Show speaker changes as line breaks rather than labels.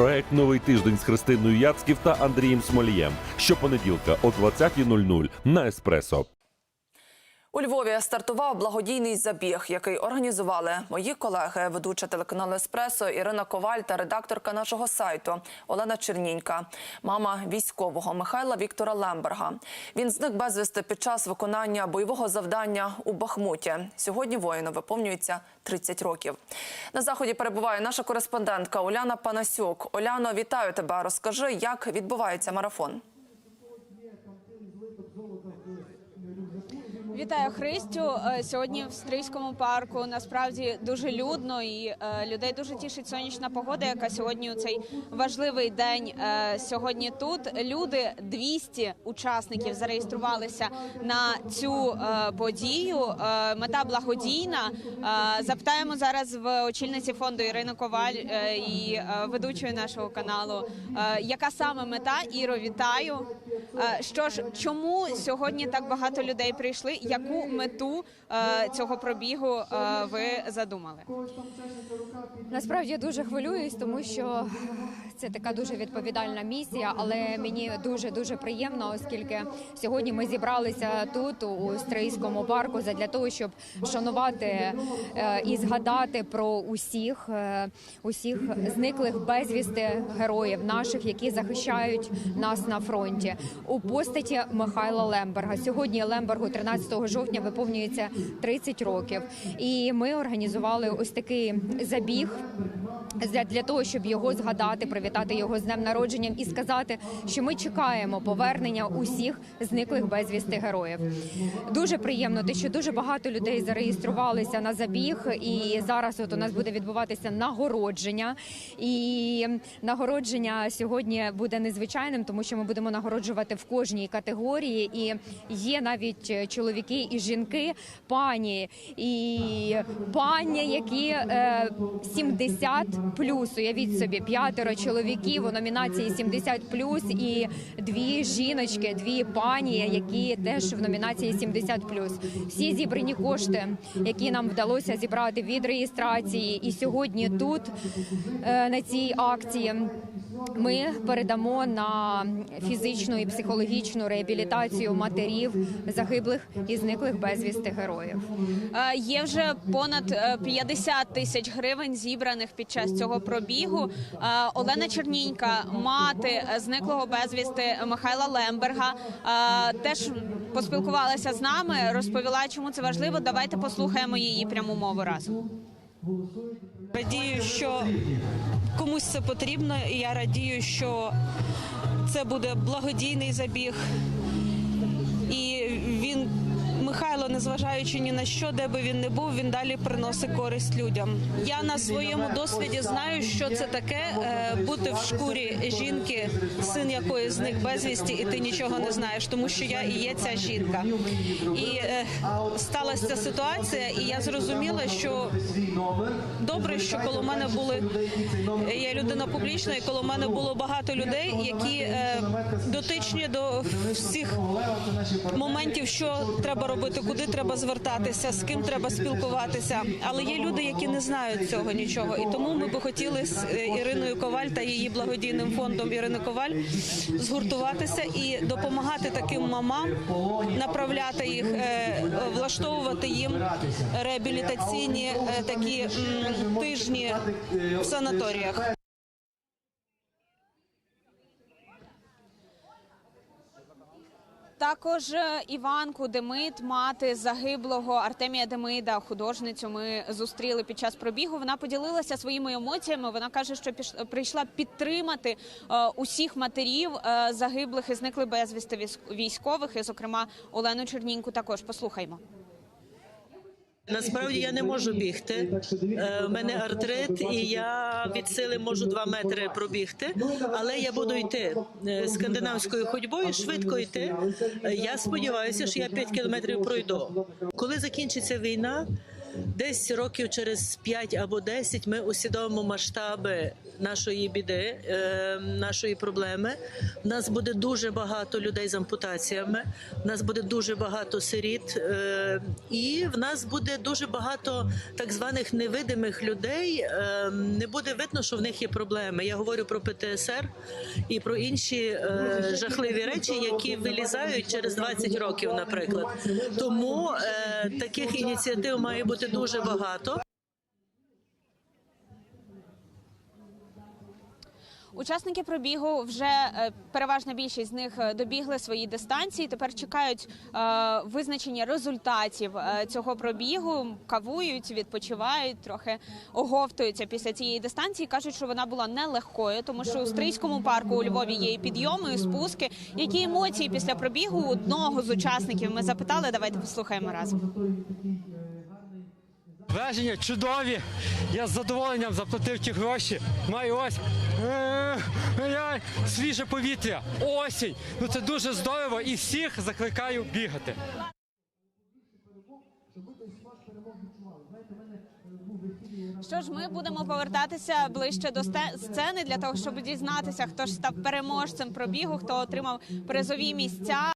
Проект Новий тиждень з Христиною Яцьків та Андрієм Смолієм. Щопонеділка о 20.00 на Еспресо.
У Львові стартував благодійний забіг, який організували мої колеги, ведуча телеканалу Еспресо Ірина Коваль та редакторка нашого сайту Олена Чернінька, мама військового Михайла Віктора Лемберга. Він зник безвісти під час виконання бойового завдання у Бахмуті. Сьогодні воїну виповнюється 30 років. На заході перебуває наша кореспондентка Уляна Панасюк. Оляно, вітаю тебе. Розкажи, як відбувається марафон.
Вітаю Христю. Е, Сьогодні в Стрийському парку насправді дуже людно і е, людей дуже тішить сонячна погода, яка сьогодні у цей важливий день. е, Сьогодні тут люди 200 учасників зареєструвалися на цю подію. Мета благодійна. Запитаємо зараз в очільниці фонду Ірини Коваль і ведучої нашого каналу, яка саме мета. Іро, вітаю. Що ж, чому сьогодні так багато людей прийшли? Яку мету е, цього пробігу е, ви задумали?
Насправді дуже хвилююсь, тому що це така дуже відповідальна місія, але мені дуже дуже приємно, оскільки сьогодні ми зібралися тут у Стрийському парку для того, щоб шанувати е, і згадати про усіх, усіх зниклих безвісти героїв наших, які захищають нас на фронті у постаті Михайла Лемберга. Сьогодні Лембергу 13 жовтня виповнюється 30 років, і ми організували ось такий забіг для, того, щоб його згадати, привітати його з днем народженням і сказати, що ми чекаємо повернення усіх зниклих безвісти героїв. Дуже приємно, те, що дуже багато людей зареєструвалися на забіг, і зараз от у нас буде відбуватися нагородження. І нагородження сьогодні буде незвичайним, тому що ми будемо нагороджувати в кожній категорії. І є навіть чоловіки і жінки, пані і пані, які е, 70 плюс. Уявіть собі, п'ятеро чоловіків у номінації 70 плюс і дві жіночки, дві пані, які теж в номінації 70 плюс. Всі зібрані кошти, які нам вдалося зібрати від реєстрації, і сьогодні тут е, на цій акції. Ми передамо на фізичну і психологічну реабілітацію матерів загиблих і зниклих безвісти героїв.
Е, Є вже понад е, 50 тисяч гривень зібраних під час цього пробігу. Е, Олена Чернінька, мати е, зниклого безвісти Михайла Лемберга, е, теж поспілкувалася з нами, розповіла, чому це важливо. Давайте послухаємо її пряму мову разом.
Радію, що комусь це потрібно, і я радію, що це буде благодійний забіг. Незважаючи ні на що, де би він не був, він далі приносить користь людям. Я на своєму досвіді знаю, що це таке е, бути в шкурі жінки, син якої зник безвісті, і ти нічого не знаєш, тому що я і є ця жінка. І е, сталася ця ситуація, і я зрозуміла, що добре, що коло мене були я людина публічна, і коло мене було багато людей, які е, дотичні до всіх моментів, що треба робити, куди треба звертатися, з ким треба спілкуватися. Але є люди, які не знають цього нічого. І тому ми би хотіли з е, Іриною Коваль та її благодійним фондом Ірини Коваль згуртуватися і допомагати таким мамам, направляти їх, е, влаштовувати їм реабілітаційні е, такі тижні в санаторіях.
Також е, Іванку Демид, мати загиблого Артемія Демида, художницю. Ми зустріли під час пробігу. Вона поділилася своїми емоціями. Вона каже, що прийшла підтримати е, усіх матерів е, загиблих і зникли безвісти військ- військових, і, зокрема, Олену Черніньку. Також послухаймо.
Насправді я не можу бігти. Е, У мене артрит, і я від сили можу два метри пробігти, але я буду йти е, скандинавською ходьбою, швидко йти. Е, Я сподіваюся, що я 5 кілометрів пройду. Коли закінчиться війна, десь років через 5 або 10 ми усвідомимо масштаби нашої біди, е, нашої проблеми. У нас буде дуже багато людей з ампутаціями. У нас буде дуже багато сиріт, е, і в нас буде дуже багато так званих невидимих людей. Е, Не буде видно, що в них є проблеми. Я говорю про ПТСР і про інші жахливі речі, які вилізають через 20 років, наприклад. Тому таких ініціатив має бути дуже багато.
Учасники пробігу вже е, переважна більшість з них е, добігли свої дистанції. Тепер чекають е, визначення результатів цього пробігу, кавують, відпочивають, трохи оговтуються після цієї дистанції. кажуть, що вона була нелегкою, тому що у стрийському парку у Львові є і підйоми, і спуски. Які емоції після пробігу одного з учасників ми запитали? Давайте послухаємо разом.
Враження чудові. Я з задоволенням заплатив ті гроші. Маю ось е, ай, свіже повітря, осінь. Ну це дуже здорово і всіх закликаю бігати.
Що ж, ми будемо повертатися ближче до сцени для того, щоб дізнатися, хто ж став переможцем пробігу, хто отримав призові місця.